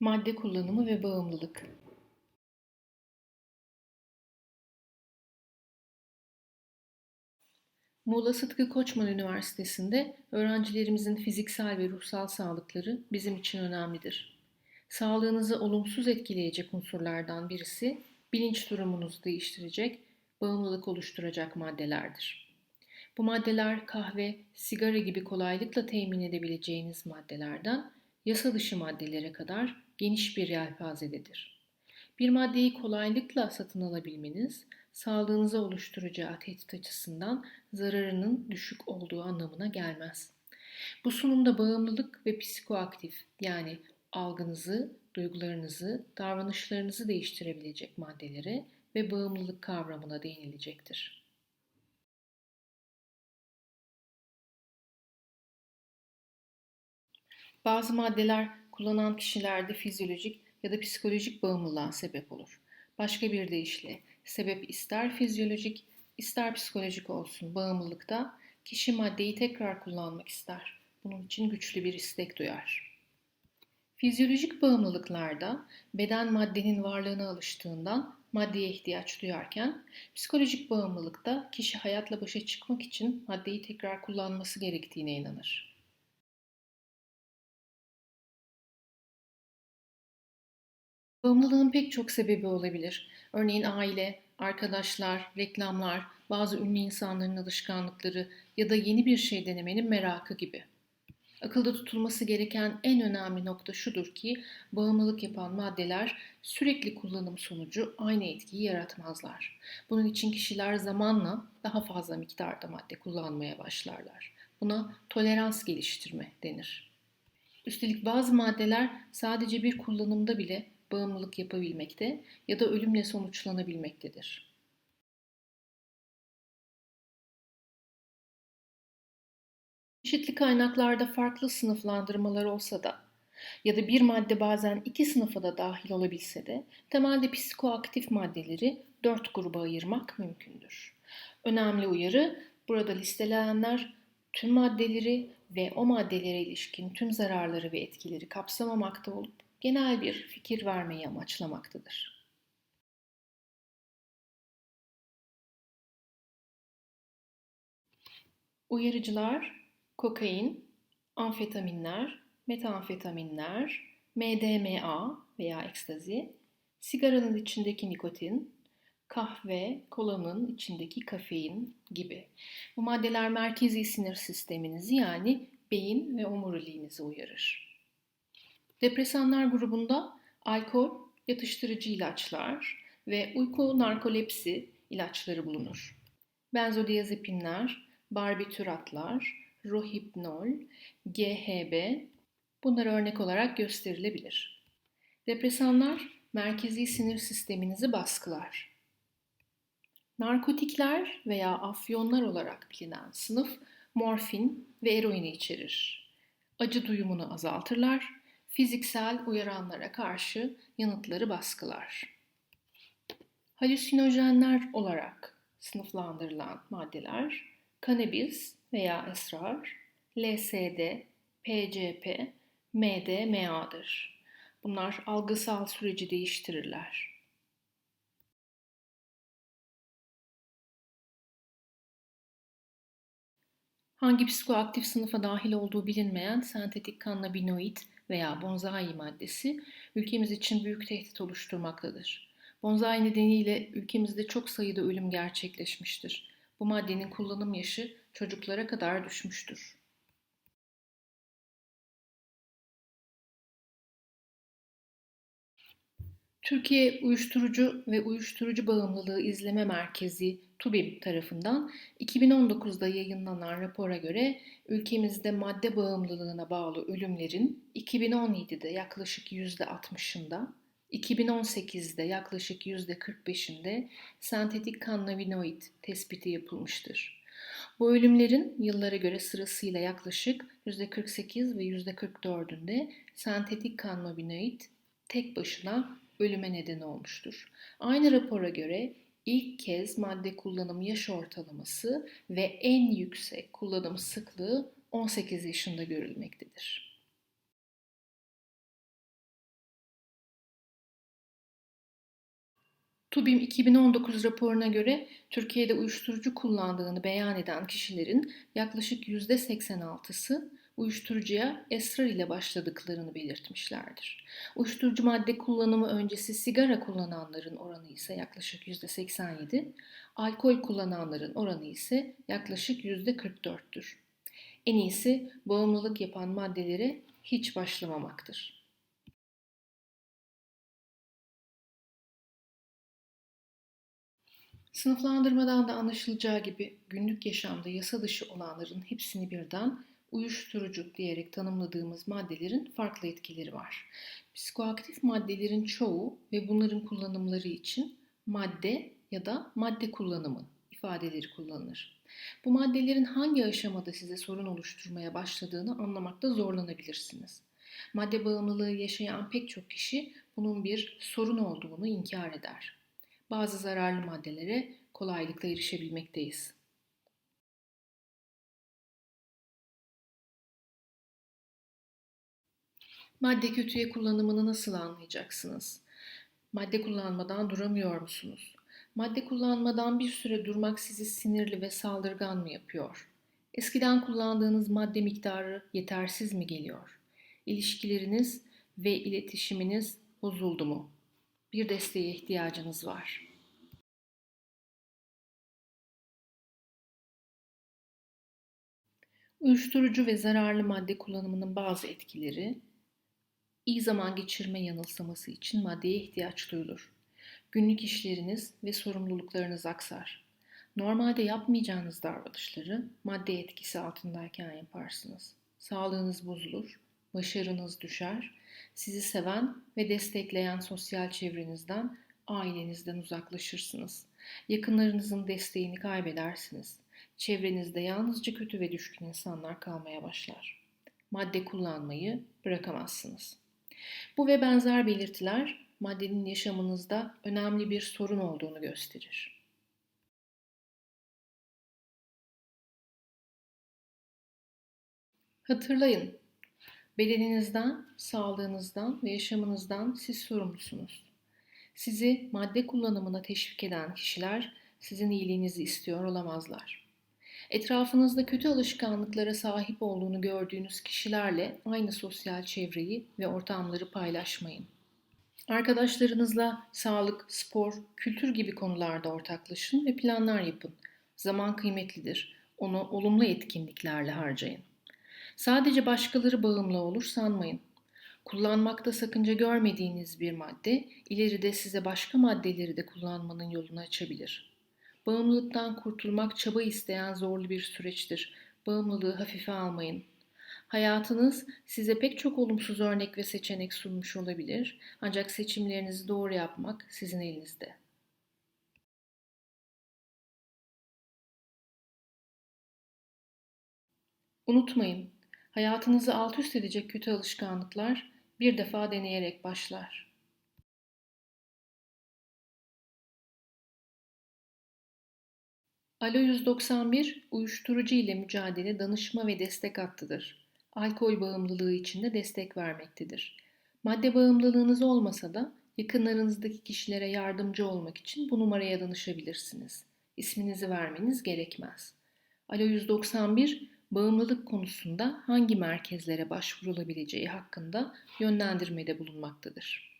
Madde kullanımı ve bağımlılık. Muğla Sıtkı Koçman Üniversitesi'nde öğrencilerimizin fiziksel ve ruhsal sağlıkları bizim için önemlidir. Sağlığınızı olumsuz etkileyecek unsurlardan birisi bilinç durumunuzu değiştirecek, bağımlılık oluşturacak maddelerdir. Bu maddeler kahve, sigara gibi kolaylıkla temin edebileceğiniz maddelerden yasa dışı maddelere kadar geniş bir yelpazededir. Bir maddeyi kolaylıkla satın alabilmeniz, sağlığınıza oluşturacağı tehdit açısından zararının düşük olduğu anlamına gelmez. Bu sunumda bağımlılık ve psikoaktif yani algınızı, duygularınızı, davranışlarınızı değiştirebilecek maddelere ve bağımlılık kavramına değinilecektir. Bazı maddeler kullanan kişilerde fizyolojik ya da psikolojik bağımlılığa sebep olur. Başka bir deyişle sebep ister fizyolojik ister psikolojik olsun bağımlılıkta kişi maddeyi tekrar kullanmak ister. Bunun için güçlü bir istek duyar. Fizyolojik bağımlılıklarda beden maddenin varlığına alıştığından maddeye ihtiyaç duyarken psikolojik bağımlılıkta kişi hayatla başa çıkmak için maddeyi tekrar kullanması gerektiğine inanır. Bağımlılığın pek çok sebebi olabilir. Örneğin aile, arkadaşlar, reklamlar, bazı ünlü insanların alışkanlıkları ya da yeni bir şey denemenin merakı gibi. Akılda tutulması gereken en önemli nokta şudur ki bağımlılık yapan maddeler sürekli kullanım sonucu aynı etkiyi yaratmazlar. Bunun için kişiler zamanla daha fazla miktarda madde kullanmaya başlarlar. Buna tolerans geliştirme denir. Üstelik bazı maddeler sadece bir kullanımda bile bağımlılık yapabilmekte ya da ölümle sonuçlanabilmektedir. Çeşitli kaynaklarda farklı sınıflandırmalar olsa da ya da bir madde bazen iki sınıfa da dahil olabilse de temelde psikoaktif maddeleri dört gruba ayırmak mümkündür. Önemli uyarı burada listelenenler tüm maddeleri ve o maddelere ilişkin tüm zararları ve etkileri kapsamamakta olup genel bir fikir vermeyi amaçlamaktadır. Uyarıcılar kokain, amfetaminler, metamfetaminler, MDMA veya ekstazi, sigaranın içindeki nikotin, kahve, kolanın içindeki kafein gibi. Bu maddeler merkezi sinir sisteminizi yani beyin ve omuriliğinizi uyarır. Depresanlar grubunda alkol, yatıştırıcı ilaçlar ve uyku narkolepsi ilaçları bulunur. Benzodiazepinler, barbituratlar, rohipnol, GHB bunlar örnek olarak gösterilebilir. Depresanlar merkezi sinir sisteminizi baskılar. Narkotikler veya afyonlar olarak bilinen sınıf morfin ve eroini içerir. Acı duyumunu azaltırlar fiziksel uyaranlara karşı yanıtları baskılar. Halüsinojenler olarak sınıflandırılan maddeler kanabis veya esrar, LSD, PCP, MDMA'dır. Bunlar algısal süreci değiştirirler. Hangi psikoaktif sınıfa dahil olduğu bilinmeyen sentetik kannabinoid veya bonsai maddesi ülkemiz için büyük tehdit oluşturmaktadır. Bonsai nedeniyle ülkemizde çok sayıda ölüm gerçekleşmiştir. Bu maddenin kullanım yaşı çocuklara kadar düşmüştür. Türkiye Uyuşturucu ve Uyuşturucu Bağımlılığı İzleme Merkezi TUBİM tarafından 2019'da yayınlanan rapora göre ülkemizde madde bağımlılığına bağlı ölümlerin 2017'de yaklaşık %60'ında, 2018'de yaklaşık %45'inde sentetik kannabinoid tespiti yapılmıştır. Bu ölümlerin yıllara göre sırasıyla yaklaşık %48 ve %44'ünde sentetik kannabinoid tek başına ölüme neden olmuştur. Aynı rapora göre ilk kez madde kullanım yaş ortalaması ve en yüksek kullanım sıklığı 18 yaşında görülmektedir. TÜBİM 2019 raporuna göre Türkiye'de uyuşturucu kullandığını beyan eden kişilerin yaklaşık %86'sı uyuşturucuya esrar ile başladıklarını belirtmişlerdir. Uyuşturucu madde kullanımı öncesi sigara kullananların oranı ise yaklaşık %87, alkol kullananların oranı ise yaklaşık %44'tür. En iyisi bağımlılık yapan maddelere hiç başlamamaktır. Sınıflandırmadan da anlaşılacağı gibi günlük yaşamda yasa dışı olanların hepsini birden uyuşturucu diyerek tanımladığımız maddelerin farklı etkileri var. Psikoaktif maddelerin çoğu ve bunların kullanımları için madde ya da madde kullanımı ifadeleri kullanılır. Bu maddelerin hangi aşamada size sorun oluşturmaya başladığını anlamakta zorlanabilirsiniz. Madde bağımlılığı yaşayan pek çok kişi bunun bir sorun olduğunu inkar eder. Bazı zararlı maddelere kolaylıkla erişebilmekteyiz. Madde kötüye kullanımını nasıl anlayacaksınız? Madde kullanmadan duramıyor musunuz? Madde kullanmadan bir süre durmak sizi sinirli ve saldırgan mı yapıyor? Eskiden kullandığınız madde miktarı yetersiz mi geliyor? İlişkileriniz ve iletişiminiz bozuldu mu? Bir desteğe ihtiyacınız var. Uyuşturucu ve zararlı madde kullanımının bazı etkileri iyi zaman geçirme yanılsaması için maddeye ihtiyaç duyulur. Günlük işleriniz ve sorumluluklarınız aksar. Normalde yapmayacağınız davranışları madde etkisi altındayken yaparsınız. Sağlığınız bozulur, başarınız düşer, sizi seven ve destekleyen sosyal çevrenizden, ailenizden uzaklaşırsınız. Yakınlarınızın desteğini kaybedersiniz. Çevrenizde yalnızca kötü ve düşkün insanlar kalmaya başlar. Madde kullanmayı bırakamazsınız. Bu ve benzer belirtiler maddenin yaşamınızda önemli bir sorun olduğunu gösterir. Hatırlayın, bedeninizden, sağlığınızdan ve yaşamınızdan siz sorumlusunuz. Sizi madde kullanımına teşvik eden kişiler sizin iyiliğinizi istiyor olamazlar. Etrafınızda kötü alışkanlıklara sahip olduğunu gördüğünüz kişilerle aynı sosyal çevreyi ve ortamları paylaşmayın. Arkadaşlarınızla sağlık, spor, kültür gibi konularda ortaklaşın ve planlar yapın. Zaman kıymetlidir. Onu olumlu etkinliklerle harcayın. Sadece başkaları bağımlı olur sanmayın. Kullanmakta sakınca görmediğiniz bir madde ileride size başka maddeleri de kullanmanın yolunu açabilir. Bağımlılıktan kurtulmak çaba isteyen zorlu bir süreçtir. Bağımlılığı hafife almayın. Hayatınız size pek çok olumsuz örnek ve seçenek sunmuş olabilir. Ancak seçimlerinizi doğru yapmak sizin elinizde. Unutmayın, hayatınızı alt üst edecek kötü alışkanlıklar bir defa deneyerek başlar. Alo 191 uyuşturucu ile mücadele danışma ve destek hattıdır. Alkol bağımlılığı için de destek vermektedir. Madde bağımlılığınız olmasa da yakınlarınızdaki kişilere yardımcı olmak için bu numaraya danışabilirsiniz. İsminizi vermeniz gerekmez. Alo 191 bağımlılık konusunda hangi merkezlere başvurulabileceği hakkında yönlendirmede bulunmaktadır.